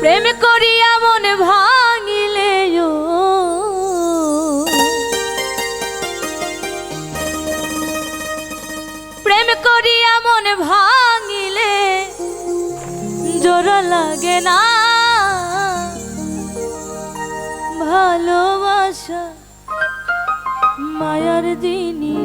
প্রেম করিয়া মন ভাঙিলে প্রেম করিয়া মন ভাঙিলে জোড়া লাগে না। ভালোবাসা মায়ার দিনী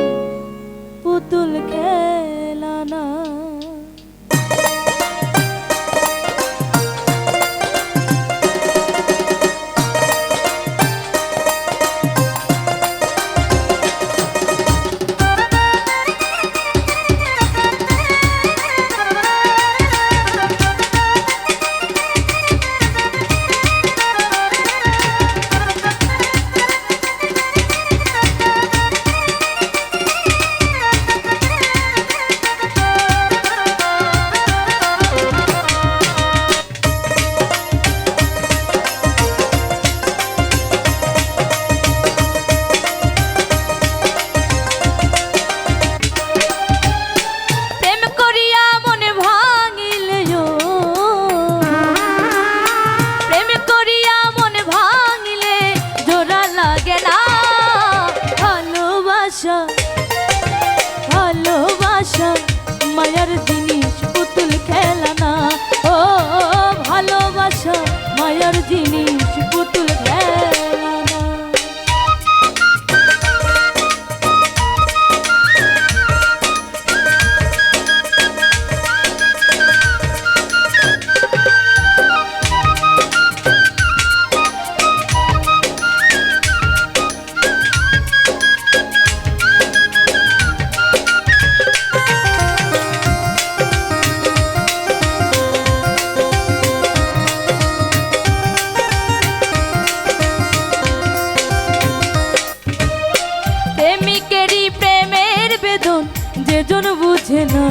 যেজন বুঝে না,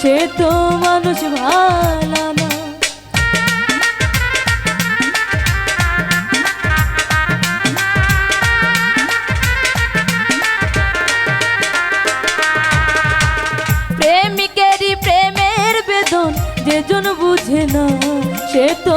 সে তো মানুষ ভালো না। প্রেমিকেরই প্রেমের বেদন, যেজন বুঝে না, সে তো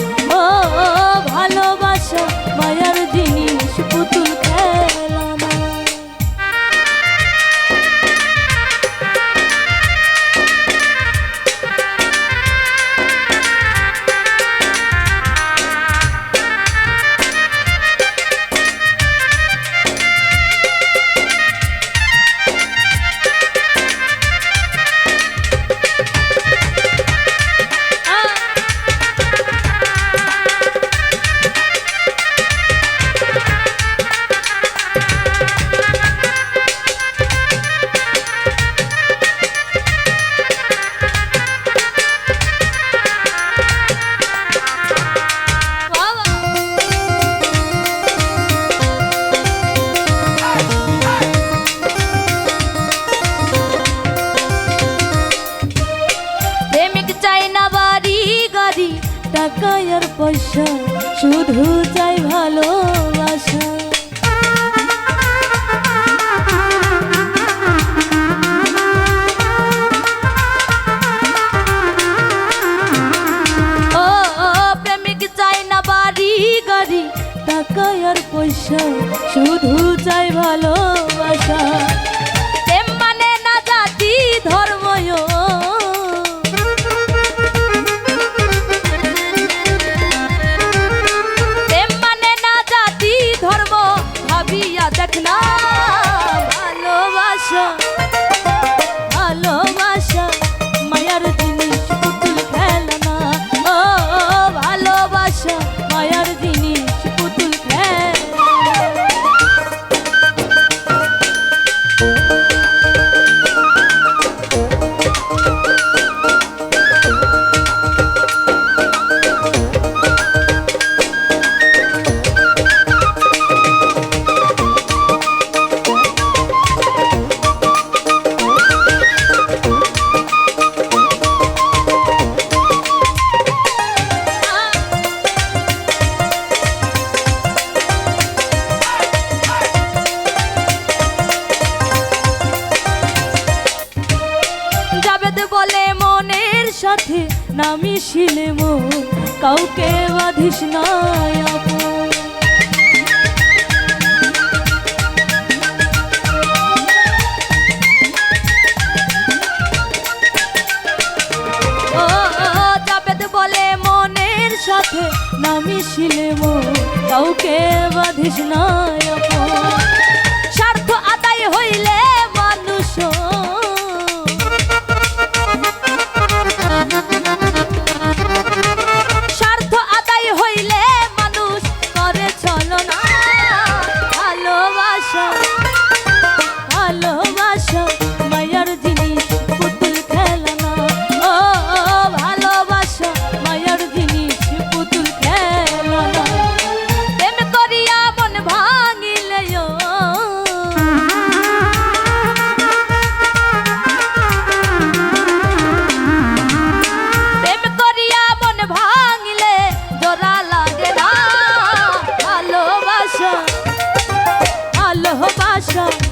টাকা আর পয়সা শুধু চাই ভালোবাসা। ও ও, প্রেমিক চাই না বাড়ি গাড়ি টাকা আর পয়সা শুধু চাই ভালোবাসা। you মিশিলে মো কাউকে বাধিস নয় বলে মনের সাথে কাউকে বাধিস নয় achar